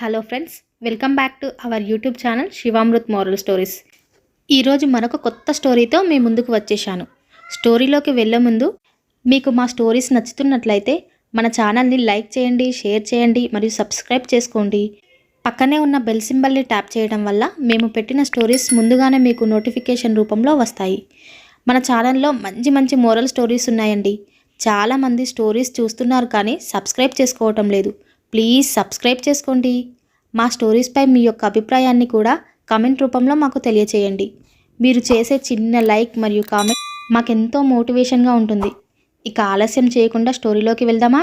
Hello friends welcome back to our YouTube channel Shivamrit moral stories. ఈరోజు మరొక కొత్త స్టోరీతో మీ ముందుకు వచ్చేసాను స్టోరీలోకి వెళ్ళే ముందు మీకు మా స్టోరీస్ నచ్చుతున్నట్లయితే మన ఛానల్ని లైక్ చేయండి షేర్ చేయండి మరియు సబ్స్క్రైబ్ చేసుకోండి. పక్కనే ఉన్న బెల్ సింబల్ని ట్యాప్ చేయడం వల్ల మేము పెట్టిన స్టోరీస్ ముందుగానే మీకు నోటిఫికేషన్ రూపంలో వస్తాయి. మన ఛానల్లో మంచి మంచి మోరల్ స్టోరీస్ ఉన్నాయండి. చాలామంది స్టోరీస్ చూస్తున్నారు కానీ సబ్స్క్రైబ్ చేసుకోవటం లేదు. ప్లీజ్ సబ్స్క్రైబ్ చేసుకోండి. మా స్టోరీస్పై మీ యొక్క అభిప్రాయాన్ని కూడా కామెంట్ రూపంలో మాకు తెలియచేయండి. మీరు చేసే చిన్న లైక్ మరియు కామెంట్ మాకెంతో మోటివేషన్గా ఉంటుంది. ఇక ఆలస్యం చేయకుండా స్టోరీలోకి వెళ్దామా?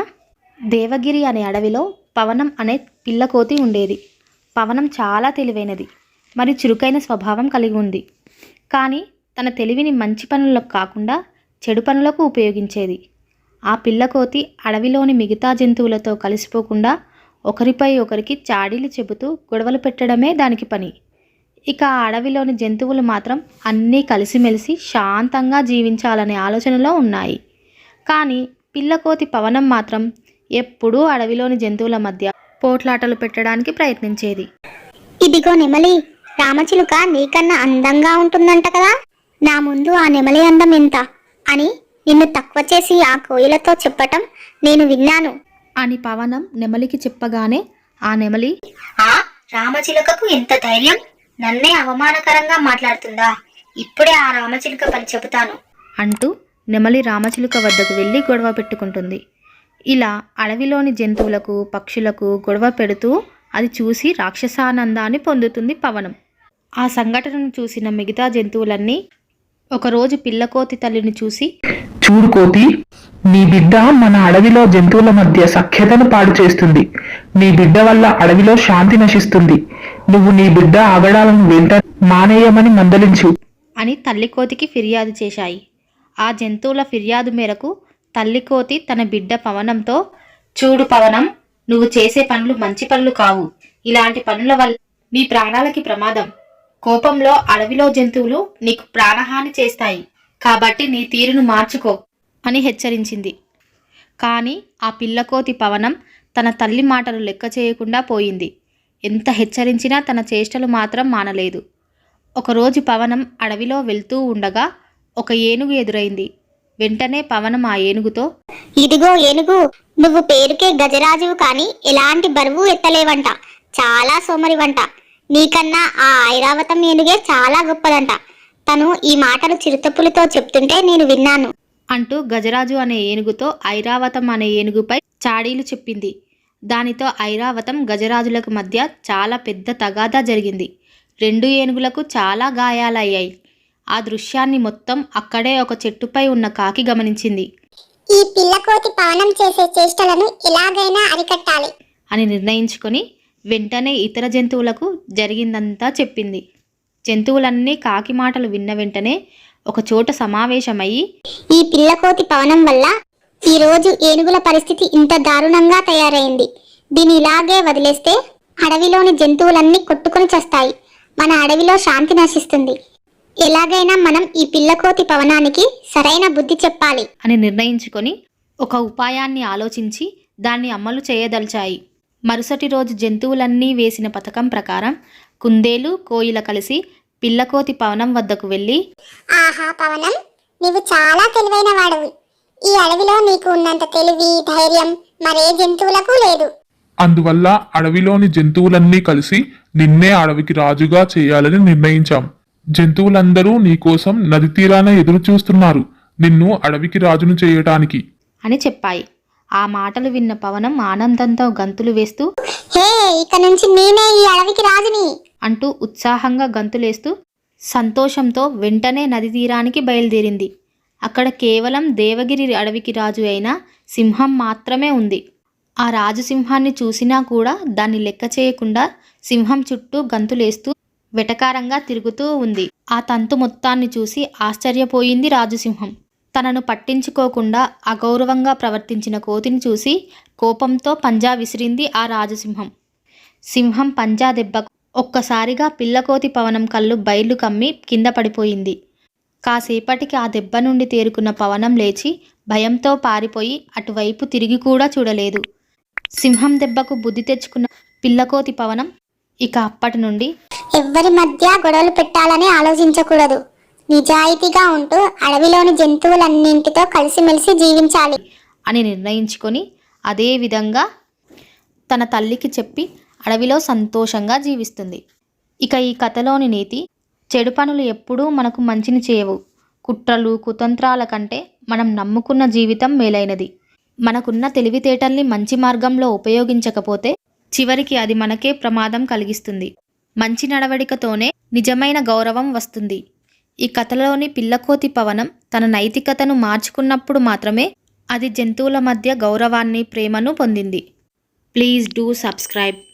దేవగిరి అనే అడవిలో పవనం అనే పిల్లకోతి ఉండేది. పవనం చాలా తెలివైనది మరియు చురుకైన స్వభావం కలిగి ఉంది. కానీ తన తెలివిని మంచి పనులకు కాకుండా చెడు పనులకు ఉపయోగించేది. ఆ పిల్లకోతి అడవిలోని మిగతా జంతువులతో కలిసిపోకుండా ఒకరిపై ఒకరికి చాడీలు చెబుతూ గొడవలు పెట్టడమే దానికి పని. ఇక ఆ అడవిలోని జంతువులు మాత్రం అన్నీ కలిసిమెలిసి శాంతంగా జీవించాలనే ఆలోచనలో ఉన్నాయి. కానీ పిల్లకోతి పవనం మాత్రం ఎప్పుడూ అడవిలోని జంతువుల మధ్య పోట్లాటలు పెట్టడానికి ప్రయత్నించేది. ఇదిగో నెమలి రామచిలుక నీకన్నా అందంగా ఉంటుందంట కదా? నా ముందు ఆ నెమలి అందం ఎంత? అని నిన్ను తక్కువ చేసి ఆ కోయిలతో చెప్పటం నేను విన్నాను. అని పవనం నెమలికి చెప్పగానే ఆ నెమలి! ఆ రామచిలుకకు ఎంత ధైర్యం? నన్నే అవమానకరంగా మాట్లాడుతుందా? ఇప్పుడే ఆ రామచిలుక పని చెబుతాను. అంటూ నెమలి రామచిలుక వద్దకు వెళ్ళి గొడవ పెట్టుకుంటుంది. ఇలా అడవిలోని జంతువులకు పక్షులకు గొడవ పెడుతూ అది చూసి రాక్షసానందాన్ని పొందుతుంది పవనం. ఆ సంఘటనను చూసిన మిగతా జంతువులన్నీ ఒకరోజు పిల్లకోతి తల్లిని చూసి చూడు కోతి నీ బిడ్డ మన అడవిలో జంతువుల మధ్య సఖ్యతను పాడు చేస్తుంది. నీ బిడ్డ వల్ల అడవిలో శాంతి నశిస్తుంది. నువ్వు నీ బిడ్డ ఆగడాలను వెంట మానేయమని మందలించు. అని తల్లికోతికి ఫిర్యాదు చేశాయి. ఆ జంతువుల ఫిర్యాదు మేరకు తల్లికోతి తన బిడ్డ పవనంతో చూడు పవనం నువ్వు చేసే పనులు మంచి పనులు కావు. ఇలాంటి పనుల వల్ల నీ ప్రాణాలకి ప్రమాదం. కోపంలో అడవిలో జంతువులు నీకు ప్రాణహాని చేస్తాయి. కాబట్టి నీ తీరును మార్చుకో అని హెచ్చరించింది. కానీ ఆ పిల్లకోతి పవనం తన తల్లి మాటలు లెక్క చేయకుండా పోయింది. ఎంత హెచ్చరించినా తన చేష్టలు మాత్రం మానలేదు. ఒకరోజు పవనం అడవిలో వెళ్తూ ఉండగా ఒక ఏనుగు ఎదురైంది. వెంటనే పవనం ఆ ఏనుగుతో ఇదిగో ఏనుగు నువ్వు పేరుకే గజరాజువు కాని ఎలాంటి బరువు ఎత్తలేవంట. చాలా సోమరివంట. నీకన్నా ఆ ఐరావతం ఏనుగే చాలా గొప్పదంట. తను ఈ మాటలు చిరుతపులితో చెప్తుంటే నేను విన్నాను. అంటూ గజరాజు అనే ఏనుగుతో ఐరావతం అనే ఏనుగుపై చాడీలు చెప్పింది. దానితో ఐరావతం గజరాజులకు మధ్య చాలా పెద్ద తగాదా జరిగింది. రెండు ఏనుగులకు చాలా గాయాలయ్యాయి. ఆ దృశ్యాన్ని మొత్తం అక్కడే ఒక చెట్టుపై ఉన్న కాకి గమనించింది. ఈ పిల్లకోతి పవనం చేసే చేష్టలను ఎలాగైనా అరికట్టాలి. అని నిర్ణయించుకొని వెంటనే ఇతర జంతువులకు జరిగిందంతా చెప్పింది. జంతువులన్నీ కాకి మాటలు విన్న వెంటనే ఒక చోట సమావేశమయ్యి ఈ పిల్లకోతి పవనం వల్ల ఈ రోజు ఏనుగుల పరిస్థితి ఇంత దారుణంగా తయారైంది. దీని ఇలాగే వదిలేస్తే అడవిలోని జంతువులన్నీ కొట్టుకొని చస్తాయి. మన అడవిలో శాంతి నశిస్తుంది. ఎలాగైనా మనం ఈ పిల్లకోతి పవనానికి సరైన బుద్ధి చెప్పాలి. అని నిర్ణయించుకొని ఒక ఉపాయాన్ని ఆలోచించి దాన్ని అమలు చేయదలిచాయి. మరుసటి రోజు జంతువులన్నీ వేసిన పథకం ప్రకారం కుందేలు కోయిల కలిసి పిల్లకోతి పవనం వద్దకు వెళ్ళి ఆహా పవనం నీవు చాలా తెలివైన వాడివి. ఈ అడవిలో నీకు ఉన్నంత తెలివి ధైర్యం మరే జంతువులకు లేదు. అందువల్ల అడవిలోని జంతువులన్నీ కలిసి నిన్నే అడవికి రాజుగా చేయాలని నిర్ణయించాం. జంతువులందరూ నీకోసం నది తీరాన ఎదురు చూస్తున్నారు నిన్ను అడవికి రాజును చేయటానికి. అని చెప్పాయి. ఆ మాటలు విన్న పవనం ఆనందంతో గంతులు వేస్తూ హే ఇక నుంచి నేనే ఈ అడవికి రాజుని. అంటూ ఉత్సాహంగా గంతులేస్తూ సంతోషంతో వెంటనే నది తీరానికి బయలుదేరింది. అక్కడ కేవలం దేవగిరి అడవికి రాజు అయిన సింహం మాత్రమే ఉంది. ఆ రాజసింహాన్ని చూసినా కూడా దాన్ని లెక్క చేయకుండా సింహం చుట్టూ గంతులేస్తూ వెటకారంగా తిరుగుతూ ఉంది. ఆ తంతు మొత్తాన్ని చూసి ఆశ్చర్యపోయింది రాజుసింహం. తనను పట్టించుకోకుండా అగౌరవంగా ప్రవర్తించిన కోతిని చూసి కోపంతో పంజా విసిరింది ఆ రాజసింహం. సింహం పంజా దెబ్బకు ఒక్కసారిగా పిల్లకోతి పవనం కళ్ళు బయలు కమ్మి కింద పడిపోయింది. కాసేపటికి ఆ దెబ్బ నుండి తేరుకున్న పవనం లేచి భయంతో పారిపోయి అటువైపు తిరిగి కూడా చూడలేదు. సింహం దెబ్బకు బుద్ధి తెచ్చుకున్న పిల్లకోతి పవనం ఇక అప్పటి నుండి ఎవ్వరి మధ్య గొడవలు పెట్టాలని ఆలోచించకూడదు. నిజాయితీగా ఉంటూ అడవిలోని జంతువులన్నింటితో కలిసిమెలిసి జీవించాలి అని నిర్ణయించుకొని అదే విధంగా తన తల్లికి చెప్పి అడవిలో సంతోషంగా జీవిస్తుంది. ఇక ఈ కథలోని నీతి చెడు పనులు ఎప్పుడూ మనకు మంచిని చేయవు. కుట్రలు కుతంత్రాల కంటే మనం నమ్ముకున్న జీవితం మేలైనది. మనకున్న తెలివితేటల్ని మంచి మార్గంలో ఉపయోగించకపోతే చివరికి అది మనకే ప్రమాదం కలిగిస్తుంది. మంచి నడవడికతోనే నిజమైన గౌరవం వస్తుంది. ఈ కథలోని పిల్లకోతి పవనం తన నైతికతను మార్చుకున్నప్పుడు మాత్రమే అది జంతువుల మధ్య గౌరవాన్ని ప్రేమను పొందింది. Please do subscribe.